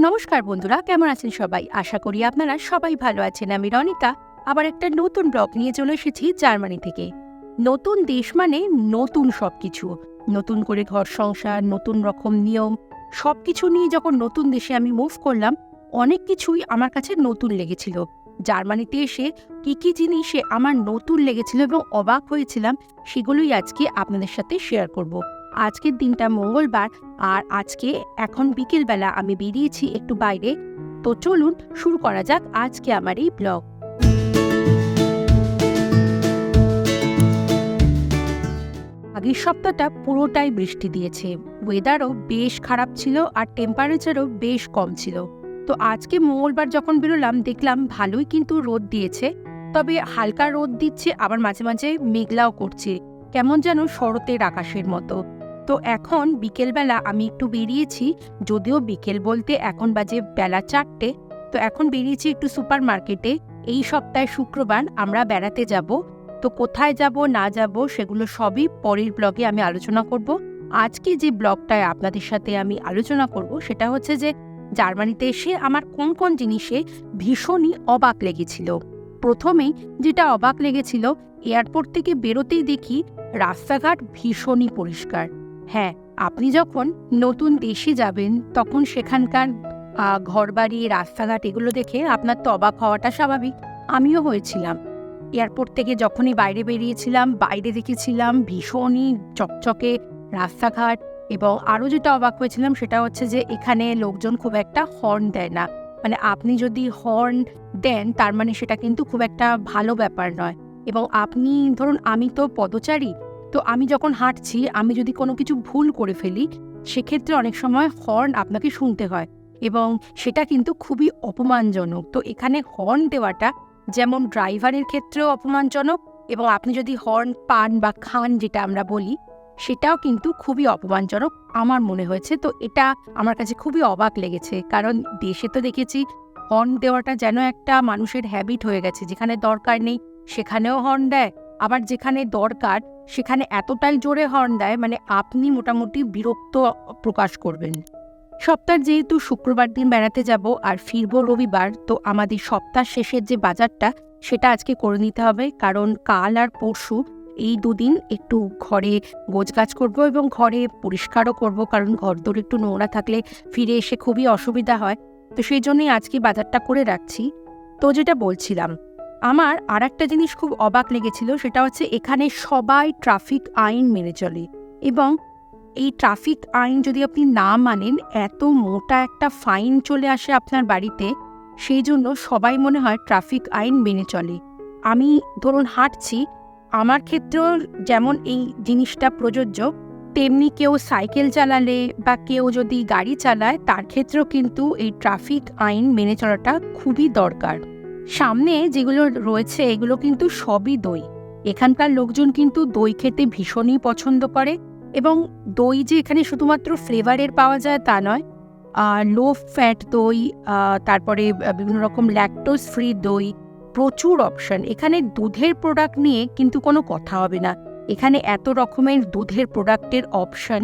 নমস্কার বন্ধুরা, কেমন আছেন সবাই? আশা করি আপনারা সবাই ভালো আছেন। আমি রনিতা। আবার একটা নতুন ব্লগ নিয়ে চলে এসেছি জার্মানি থেকে। নতুন দেশ মানে নতুন সব কিছু নতুন করে ঘর সংসার, নতুন রকম নিয়ম সব কিছু নিয়ে যখন নতুন দেশে আমি মুভ করলাম, অনেক কিছুই আমার কাছে নতুন লেগেছিল। জার্মানিতে এসে কী কী জিনিসে আমার নতুন লেগেছিল এবং অবাক হয়েছিলাম, সেগুলোই আজকে আপনাদের সাথে শেয়ার করব। আজকের দিনটা মঙ্গলবার, আর আজকে এখন বিকেলবেলা আমি বেরিয়েছি একটু বাইরে। তো চলুন শুরু করা যাক আজকে আমার এই ব্লগ। আগের সপ্তাহটা পুরোটাই বৃষ্টি দিয়েছে। ওয়েদারও বেশ খারাপ ছিল আর টেম্পারেচারও বেশ কম ছিল। তো আজকে মঙ্গলবার যখন বেরোলাম, দেখলাম ভালোই কিন্তু রোদ দিয়েছে। তবে হালকা রোদ দিচ্ছে, আবার মাঝে মাঝে মেঘলাও করছে। কেমন যেন শরতের আকাশের মতো। তো এখন বিকেলবেলা আমি একটু বেরিয়েছি, যদিও বিকেল বলতে এখন বাজে বেলা চারটে। তো এখন বেরিয়েছি একটু সুপার মার্কেটে এই সপ্তাহে শুক্রবার আমরা বেড়াতে যাব। তো কোথায় যাব, না যাব, সেগুলো সবই পরের ব্লগে আমি আলোচনা করব। আজকে যে ব্লগটায় আপনাদের সাথে আমি আলোচনা করব, সেটা হচ্ছে যে জার্মানিতে এসে আমার কোন কোন জিনিসে ভীষণই অবাক লেগেছিল। প্রথমেই যেটা অবাক লেগেছিল, এয়ারপোর্ট থেকে বেরোতেই দেখি রাস্তাঘাট ভীষণই পরিষ্কার। হ্যাঁ আপনি যখন নতুন দেশে যাবেন, তখন সেখানকার ঘরবাড়ি, রাস্তাঘাট এগুলো দেখে আপনার তো অবাক হওয়াটা স্বাভাবিক। আমিও হয়েছিলাম। এয়ারপোর্ট থেকে যখনই বাইরে বেরিয়েছিলাম, বাইরে দেখেছিলাম ভীষণই চকচকে রাস্তাঘাট এবং আরও যেটা অবাক হয়েছিলাম সেটা হচ্ছে যে এখানে লোকজন খুব একটা হর্ন দেয় না। মানে আপনি যদি হর্ন দেন, তার মানে সেটা কিন্তু খুব একটা ভালো ব্যাপার নয়। এবং আপনি, ধরুন আমি তো পদচারী তো আমি যখন হাঁটছি, আমি যদি কোনো কিছু ভুল করে ফেলি, সেক্ষেত্রে অনেক সময় হর্ন আপনাকে শুনতে হয় এবং সেটা কিন্তু খুবই অপমানজনক। তো এখানে হর্ন দেওয়াটা যেমন ড্রাইভারের ক্ষেত্রেও অপমানজনক এবং আপনি যদি হর্ন পান বা খান যেটা আমরা বলি, সেটাও কিন্তু খুবই অপমানজনক আমার মনে হয়েছে। তো এটা আমার কাছে খুবই অবাক লেগেছে কারণ দেশে তো দেখেছি হর্ন দেওয়াটা যেন একটা মানুষের হ্যাবিট হয়ে গেছে। যেখানে দরকার নেই সেখানেও হর্ন দেয়। আবার যেখানে দরকার, সেখানে এতটাই জোরে হর্ন দেয় মানে আপনি মোটামুটি বিরক্ত প্রকাশ করবেন। সপ্তাহ যেহেতু শুক্রবার দিন বেড়াতে যাব আর ফিরবো রবিবার, তো আমাদের সপ্তাহ শেষের যে বাজারটা, সেটা আজকে করে নিতে হবে। কারণ কাল আর পরশু এই দুদিন একটু ঘরে গোছগাছ করব এবং ঘরে পরিষ্কারও করব, কারণ ঘরদোর একটু নোংরা থাকলে ফিরে এসে খুবই অসুবিধা হয়। তো সেই জন্যই আজকে বাজারটা করে রাখছি। তো যেটা বলছিলাম আমার আর একটা জিনিস খুব অবাক লেগেছিল, সেটা হচ্ছে এখানে সবাই ট্রাফিক আইন মেনে চলে এবং এই ট্রাফিক আইন যদি আপনি না মানেন, এত মোটা একটা ফাইন চলে আসে আপনার বাড়িতে, সেই জন্য সবাই মনে হয় ট্রাফিক আইন মেনে চলে। আমি ধরুন হাঁটছি, আমার ক্ষেত্রেও যেমন এই জিনিসটা প্রযোজ্য, তেমনি কেউ সাইকেল চালালে বা কেউ যদি গাড়ি চালায়, তার ক্ষেত্রেও কিন্তু এই ট্রাফিক আইন মেনে চলাটা খুবই দরকার। সামনে যেগুলো রয়েছে, এগুলো কিন্তু সবই দই। এখানকার লোকজন কিন্তু দই খেতে ভীষণই পছন্দ করে এবং দই যে এখানে শুধুমাত্র ফ্লেভারের পাওয়া যায় তা নয়। লো ফ্যাট দই তারপরে বিভিন্ন রকম ল্যাকটোজ ফ্রি দই, প্রচুর অপশন এখানে দুধের প্রোডাক্ট নিয়ে কিন্তু কোনো কথা হবে না। এখানে এত রকমের দুধের প্রোডাক্টের অপশন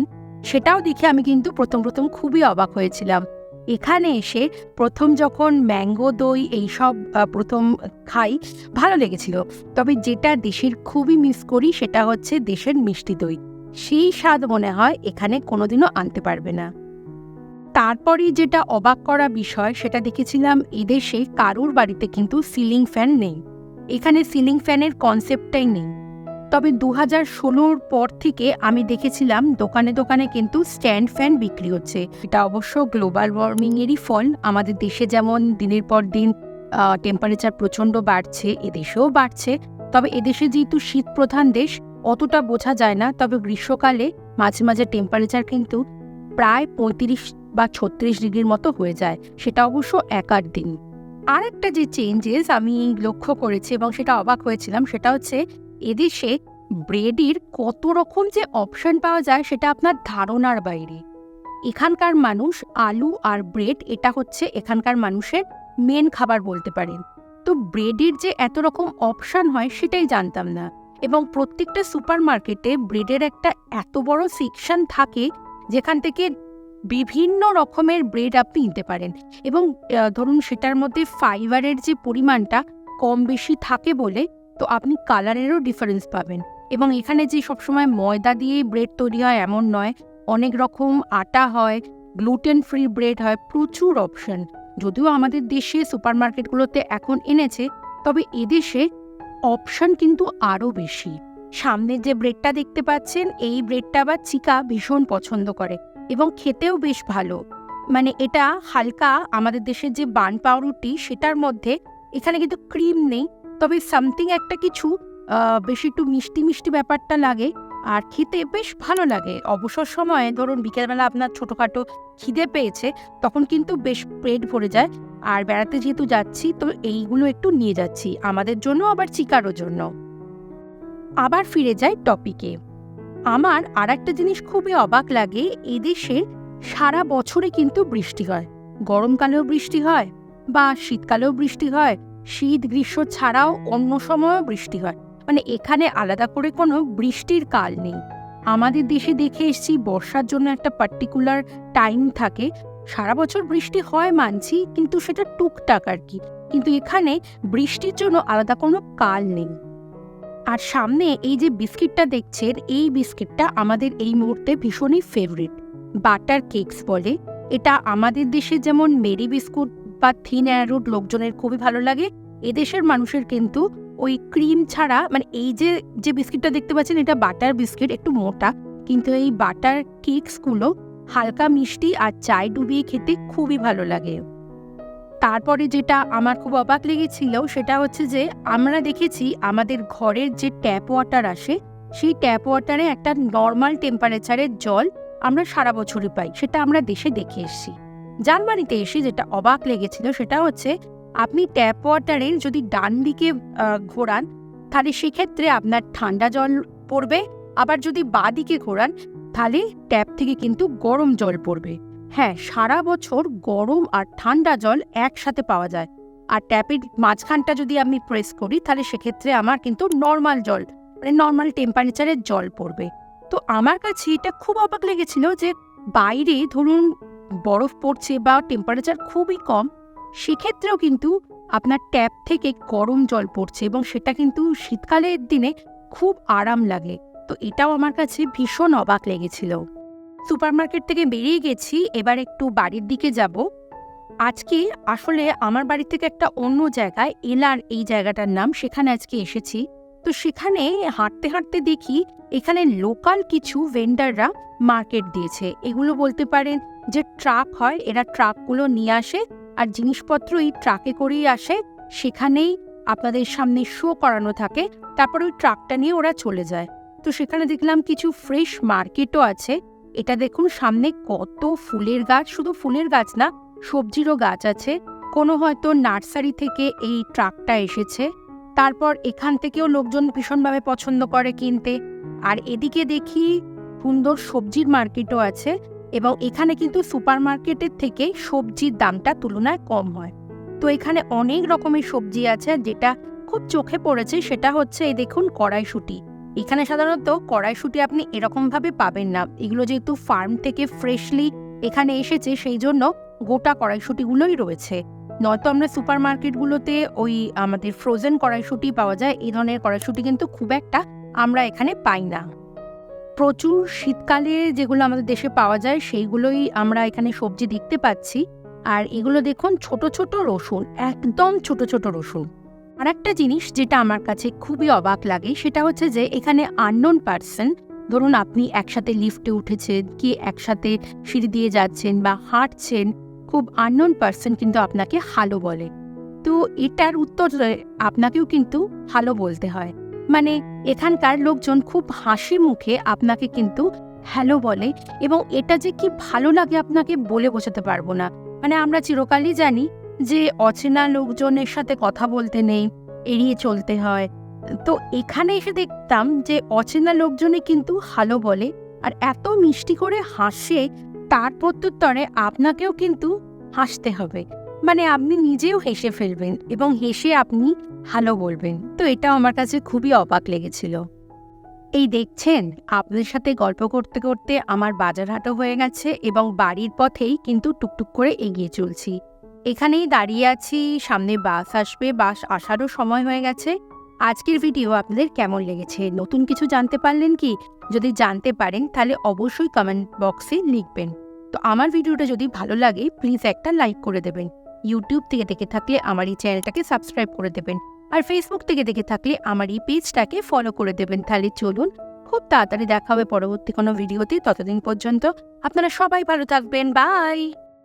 সেটাও দেখে আমি কিন্তু প্রথম প্রথম খুবই অবাক হয়েছিলাম। এখানে এসে প্রথম যখন ম্যাঙ্গো দই এইসব প্রথম খাই, ভালো লেগেছিল। তবে যেটা দেশের খুবই মিস করি সেটা হচ্ছে দেশের মিষ্টি দই। সেই স্বাদ মনে হয় এখানে কোনোদিনও আনতে পারবে না। তারপরে যেটা অবাক করা বিষয়, সেটা দেখেছিলাম এদেশে কারুর বাড়িতে কিন্তু সিলিং ফ্যান নেই। এখানে সিলিং ফ্যানের কনসেপ্টটাই নেই। তবে দু হাজার ষোলোর পর থেকে আমি দেখেছিলাম দোকানে দোকানে কিন্তু স্ট্যান্ড ফ্যান বিক্রি হচ্ছে। এটা অবশ্য গ্লোবাল ওয়ার্মিংয়েরই ফল। আমাদের দেশে যেমন দিনের পর দিন টেম্পারেচার প্রচণ্ড বাড়ছে, এদেশেও বাড়ছে। তবে এদেশে যেহেতু শীত প্রধান দেশ, অতটা বোঝা যায় না। তবে গ্রীষ্মকালে মাঝে মাঝে টেম্পারেচার কিন্তু প্রায় পঁয়ত্রিশ বা ছত্রিশ ডিগ্রির মতো হয়ে যায়। সেটা অবশ্য এক আট দিন। আর একটা যে চেঞ্জেস আমি লক্ষ্য করেছি এবং সেটা অবাক হয়েছিলাম, সেটা হচ্ছে এদেশে ব্রেডের কত রকম যে অপশন পাওয়া যায় সেটা আপনার ধারণার বাইরে। এখানকার মানুষ আলু আর ব্রেড এটা হচ্ছে এখানকার মানুষের মেন খাবার বলতে পারেন। তো ব্রেডের যে এত রকম অপশন হয় সেটাই জানতাম না এবং প্রত্যেকটা সুপার মার্কেটে ব্রেডের একটা এত বড় সেকশন থাকে যেখান থেকে বিভিন্ন রকমের ব্রেড আপনি নিতে পারেন এবং ধরুন সেটার মধ্যে ফাইবারের যে পরিমাণটা কম বেশি থাকে বলে তো আপনি কালারেরও ডিফারেন্স পাবেন। এবং এখানে যে সবসময় ময়দা দিয়ে ব্রেড তৈরি হয় এমন নয়, অনেক রকম আটা হয় গ্লুটেন ফ্রি ব্রেড হয়, প্রচুর অপশন যদিও আমাদের দেশে সুপারমার্কেটগুলোতে এখন এনেছে, তবে এদেশে অপশন কিন্তু আরও বেশি। সামনে যে ব্রেডটা দেখতে পাচ্ছেন, এই ব্রেডটা বা চিকা ভীষণ পছন্দ করে এবং খেতেও বেশ ভালো। মানে এটা হালকা আমাদের দেশের যে বান পাউরুটি সেটার মধ্যে এখানে কিন্তু ক্রিম নেই তবে সামথিং একটা কিছু বেশি একটু মিষ্টি মিষ্টি ব্যাপারটা লাগে, আর খেতে বেশ ভালো লাগে। অবসর সময়ে ধরুন বিকেলবেলা আপনার ছোটোখাটো খিদে পেয়েছে, তখন কিন্তু বেশ পেট ভরে যায়। আর বেড়াতে যেহেতু যাচ্ছি, তো এইগুলো একটু নিয়ে যাচ্ছি। আমাদের জন্য আবার চিকারও জন্য। আবার ফিরে যাই টপিকে আমার আর একটা জিনিস খুবই অবাক লাগে, এদেশে সারা বছরে কিন্তু বৃষ্টি হয়। গরমকালেও বৃষ্টি হয় বা শীতকালেও বৃষ্টি হয়। শীত গ্রীষ্ম ছাড়াও অন্য সময়ও বৃষ্টি হয়। মানে এখানে আলাদা করে কোনো বৃষ্টির কাল নেই। আমাদের দেশে দেখে এসেছি বর্ষার জন্য একটা পার্টিকুলার টাইম থাকে। সারা বছর বৃষ্টি হয় মানছি, কিন্তু সেটা টুকটাক আর কি। কিন্তু এখানে বৃষ্টির জন্য আলাদা কোনো কাল নেই। আর সামনে এই যে বিস্কিটটা দেখছেন, এই বিস্কিটটা আমাদের এই মুহূর্তে ভীষণই ফেভারিট বাটার কেকস বলে। এটা আমাদের দেশে যেমন মেরি বিস্কুট বা থিন অ্যারোড লোকজনের খুবই ভালো লাগে। এদেশের মানুষের কিন্তু ওই ক্রিম ছাড়া মানে এই যে যে বিস্কিটটা দেখতে পাচ্ছেন, এটা বাটার বিস্কিট একটু মোটা। কিন্তু এই বাটার কেকসগুলো হালকা মিষ্টি আর চায় ডুবিয়ে খেতে খুবই ভালো লাগে। তারপরে যেটা আমার খুব অবাক লেগেছিল, সেটা হচ্ছে যে, আমরা দেখেছি আমাদের ঘরের যে ট্যাপ ওয়াটার আসে, সেই ট্যাপ ওয়াটারে একটা নর্মাল টেম্পারেচারের জল আমরা সারা বছরই পাই। সেটা আমরা দেশে দেখে এসেছি। জার্মানিতে এসে যেটা অবাক লেগেছিল সেটা হচ্ছে, আপনি ট্যাপ ওয়াটারের যদি ডান দিকে ঘোরান, তাহলে সেক্ষেত্রে আপনার ঠান্ডা জল পড়বে। আবার যদি বাঁ দিকে ঘোরান, তাহলে ট্যাপ থেকে কিন্তু গরম জল পড়বে। হ্যাঁ সারা বছর গরম আর ঠান্ডা জল একসাথে পাওয়া যায়। আর ট্যাপের মাঝখানটা যদি আমি প্রেস করি, তাহলে সেক্ষেত্রে আমার কিন্তু নর্মাল জল মানে নর্মাল টেম্পারেচারের জল পড়বে। তো আমার কাছে এটা খুব অবাক লেগেছিল যে বাইরে ধরুন বরফ পড়ছে বা টেম্পারেচার খুবই কম, সেক্ষেত্রেও কিন্তু আপনার ট্যাপ থেকে গরম জল পড়ছে এবং সেটা কিন্তু শীতকালের দিনে খুব আরাম লাগে তো এটাও আমার কাছে ভীষণ অবাক লেগেছিল। সুপারমার্কেট থেকে বেরিয়ে গেছি, এবার একটু বাড়ির দিকে যাব। আজকে আসলে আমার বাড়ি থেকে একটা অন্য জায়গায় এলার এই জায়গাটার নাম, সেখানে আজকে এসেছি। তো সেখানে হাঁটতে হাঁটতে দেখি এখানে লোকাল কিছু ভেন্ডাররা মার্কেট দিয়েছে। এগুলো বলতে পারেন যে ট্রাক হয়, এরা ট্রাকগুলো নিয়ে আসে আর জিনিসপত্র এই ট্রাকে করেই আসে। সেখানেই আপনাদের সামনে শো করানো থাকে, তারপর ওই ট্রাকটা নিয়ে ওরা চলে যায়। তো সেখানে দেখলাম কিছু ফ্রেশ মার্কেটও আছে। এটা দেখুন সামনে কত ফুলের গাছ, শুধু ফুলের গাছ না, সবজিরও গাছ আছে। কোনো হয়তো নার্সারি থেকে এই ট্রাকটা এসেছে। তারপর এখান থেকেও লোকজন ভীষণভাবে পছন্দ করে কিনতে। আর এদিকে দেখি সুন্দর সবজির মার্কেটও আছে এবং এখানে কিন্তু সুপার মার্কেটের থেকে সবজির দামটা তুলনায় কম হয়। তো এখানে অনেক রকমের সবজি আছে, যেটা খুব চোখে পড়েছে, সেটা হচ্ছে এই দেখুন কড়াইশুটি। এখানে সাধারণত কড়াইশুটি আপনি এরকমভাবে পাবেন না। এগুলো যেহেতু ফার্ম থেকে ফ্রেশলি এখানে এসেছে, সেই জন্য গোটা কড়াইশুটিগুলোই রয়েছে। নয়তো আমরা সুপার মার্কেটগুলোতে ওই আমাদের ফ্রোজেন কড়াইশুটি পাওয়া যায়, এই ধরনের কড়াইশুটি কিন্তু খুব একটা আমরা এখানে পাই না। প্রচুর শীতকালে যেগুলো আমাদের দেশে পাওয়া যায়, সেইগুলোই আমরা এখানে সবজি দেখতে পাচ্ছি। আর এগুলো দেখুন, ছোট ছোট রসুন, একদম ছোট ছোট রসুন। আর একটা জিনিস যেটা আমার কাছে খুবই অবাক লাগে, সেটা হচ্ছে যে এখানে আননোন পার্সন ধরুন আপনি একসাথে লিফটে উঠেছেন, কি একসাথে সিঁড়ি দিয়ে যাচ্ছেন বা হাঁটছেন খুব আননোন পার্সন কিন্তু আপনাকে হালো বলে। তো এটার উত্তর আপনাকেও কিন্তু হালো বলতে হয়। মানে এখানকার লোকজন খুব হাসি মুখে আপনাকে কিন্তু হ্যালো বলে এবং এটা যে কি ভালো লাগে আপনাকে বলে বোঝাতে পারব না। মানে আমরা চিরকালই জানি যে অচেনা লোকজনের সাথে কথা বলতে নেই, এড়িয়ে চলতে হয়। তো এখানে এসে দেখতাম যে অচেনা লোকজনে কিন্তু ভালো বলে। আর এত মিষ্টি করে হাসে তার প্রত্যুত্তরে আপনাকেও কিন্তু হাসতে হবে। মানে আপনি নিজেও হেসে ফেলবেন এবং হেসে আপনি ভালো বলবেন। তো এটা আমার কাছে খুবই অবাক লেগেছিল। এই দেখছেন, আপনাদের সাথে গল্প করতে করতে আমার বাজার হাটও হয়ে গেছে এবং বাড়ির পথেই কিন্তু টুকটুক করে এগিয়ে চলছি। এখানেই দাঁড়িয়ে আছি, সামনে বাস আসবে, বাস আসারও সময় হয়ে গেছে। আজকের ভিডিও আপনাদের কেমন লেগেছে? নতুন কিছু জানতে পারলেন কি? যদি জানতে পারেন, তাহলে অবশ্যই কমেন্ট বক্সে লিখবেন। তো আমার ভিডিওটা যদি ভালো লাগে প্লিজ একটা লাইক করে দেবেন। ইউটিউব থেকে দেখে থাকলে আমার এই চ্যানেলটাকে সাবস্ক্রাইব করে দেবেন। আর ফেসবুক থেকে দেখে থাকলে আমার এই পেজটাকে ফলো করে দেবেন। তাহলে চলুন, খুব তাড়াতাড়ি দেখা হবে পরবর্তী কোনো ভিডিওতে ততদিন পর্যন্ত আপনারা সবাই ভালো থাকবেন। বাই